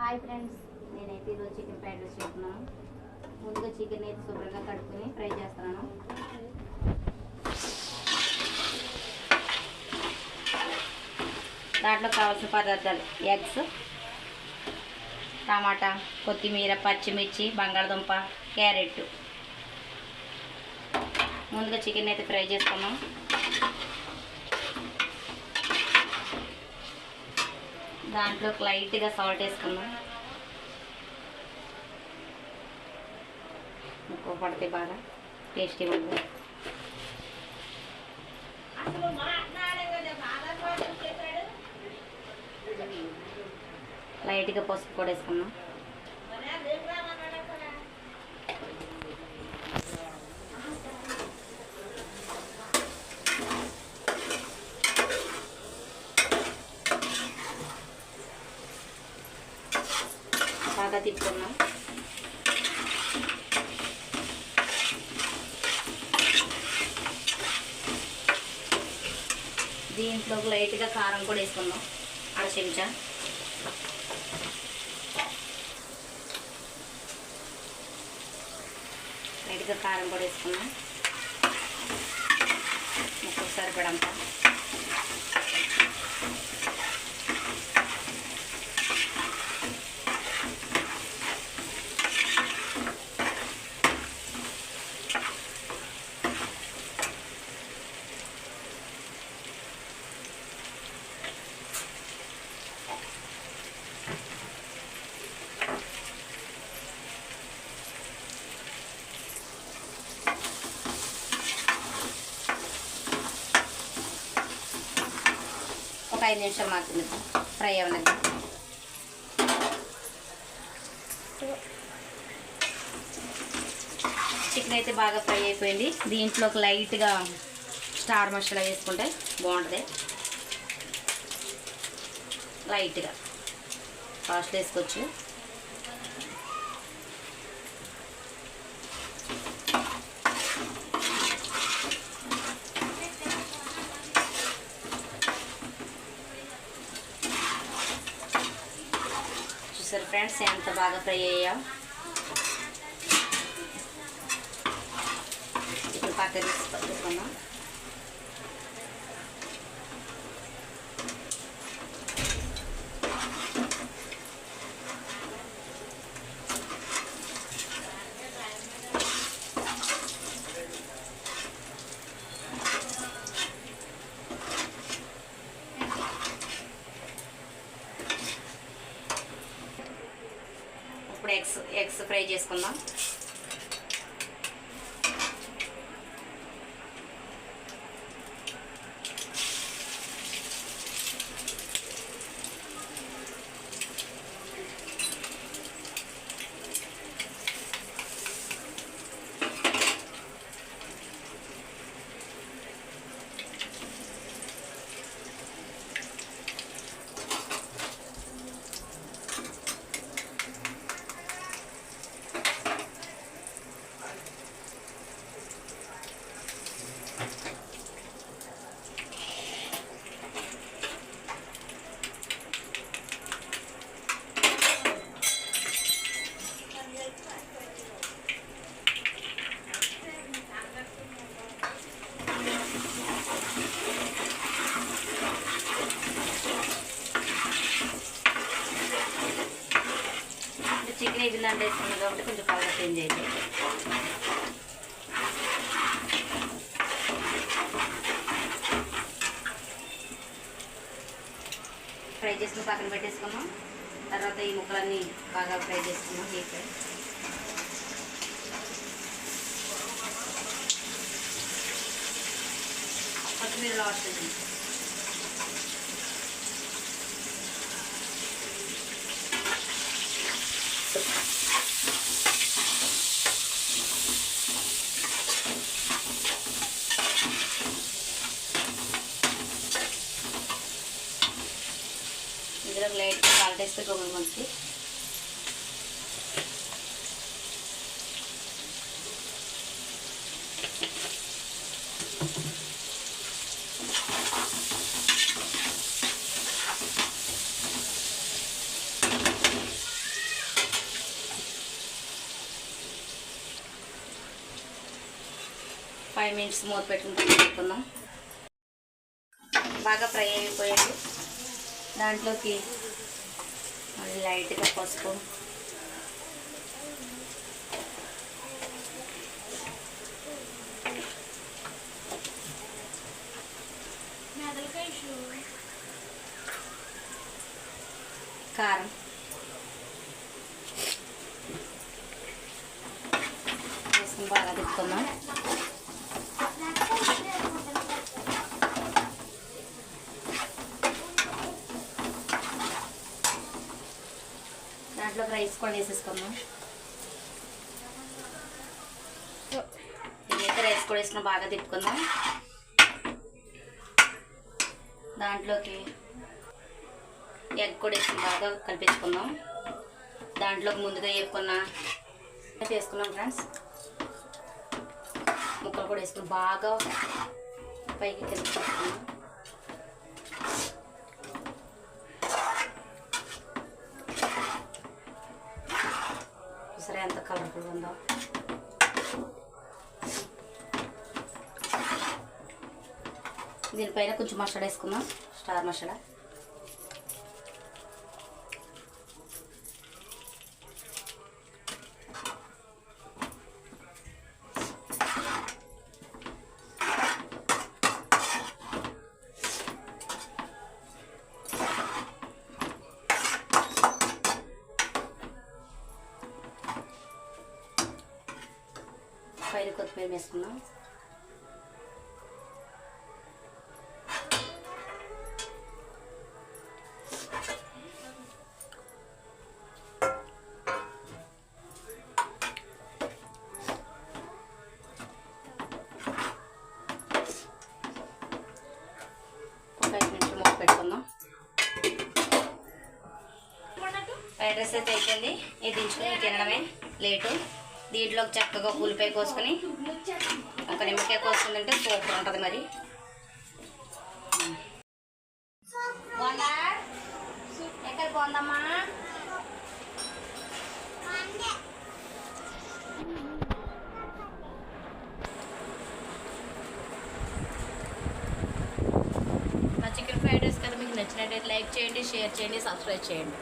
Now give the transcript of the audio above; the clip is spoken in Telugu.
హాయ్ ఫ్రెండ్స్ నేనైతే ఈరోజు చికెన్ ఫ్రైడ్ రైస్ చేస్తున్నాను. ముందుగా చికెన్ అయితే శుభ్రంగా కడుక్కుని ఫ్రై చేస్తున్నాను. దాంట్లో కావాల్సిన పదార్థాలు ఎగ్స్ టమాటా కొత్తిమీర పచ్చిమిర్చి బంగాళదుంప క్యారెట్. ముందుగా చికెన్ అయితే ఫ్రై చేసుకున్నాం దాంట్లో లైట్గా సాల్ట్ వేసుకున్నాం ఉప్పు పడితే బాగా టేస్టీ ఉంటుంది. లైట్గా పసుపు కూడా వేసుకున్నాం బాగా తిప్పుకున్నాం దీంట్లో లైట్గా కారం కూడా వేసుకున్నాం అర చెంచా. లైట్గా కారం కూడా వేసుకున్నాం ముక్కకు సరిపడంతా. ఒక ఐదు నిమిషాలు మాత్రమే ఫ్రై అవ్వనండి చికెన్ అయితే బాగా ఫ్రై అయిపోయింది. దీంట్లో ఒక లైట్గా స్టార్ మసాలా వేసుకుంటే బాగుంటుంది. లైట్గా. కాస్ట్ వేసుకోవచ్చు. చూసారు ఫ్రెండ్స్ ఎంత బాగా ఫ్రై అయ్యా ఇప్పుడు పక్క తీసుకున్నాం ఎగ్స్ ఎగ్స్ ఫ్రై చేసుకుందాం. దండ వేసుకున్నాం కాబట్టి కొంచెం కలర్ చేంజ్ అయింది ఫ్రై చేసుకుని పక్కన పెట్టేసుకున్నాం. తర్వాత ఈ ముక్కలన్నీ బాగా ఫ్రై చేసుకున్నాం డీప్ ఫ్రై కొత్తిమీర లాస్ట్ ತಗೊಂಡು ಮಸಿ ఫైవ్ మినిట్స్ మూత పెట్టుకుంటాం పెట్టుకుందాం బాగా ఫ్రై అయిపోయింది. దాంట్లోకి మళ్ళీ లైట్గా పసుపు. కారం. వేసుకుని బాగా తిప్పుకుందాం. వేసుకోండి వేసేసుకుందాం ఇదైతే రైస్ కూడా వేసిన బాగా తిప్పుకుందాం దాంట్లోకి ఎగ్ కూడా వేసుకుని బాగా కలిపించుకుందాం దాంట్లోకి ముందుగా వేపుకున్న వేసుకున్నాం ఫ్రెండ్స్ ముక్కలు కూడా వేసుకుని బాగా పైకి కలిపించుకున్నాం సరే ఎంత కలర్ఫుల్ ఉందో? దీనిపైన కొంచెం మసాలా వేసుకుందాం. స్టార్ మసాలా. పైన కొత్తిమీర పెట్టుకుందాం. ఫ్రైడ్ రైస్ అయితే అయిపోయింది. ఇది దించుకుని తినడమే. లేటు. దీంట్లోకి చక్కగా ఉల్లిపాయ కోసుకొని ఒక నిమ్మకాయ కోసుకుందంటే సూపర్ ఉంటుంది మరి. ఎక్కడ బాగుందమ్మా? చికెన్ ఫ్రైడ్ రైస్ కదా మీకు నచ్చినట్టయితే లైక్ చేయండి షేర్ చేయండి సబ్స్క్రైబ్ చేయండి.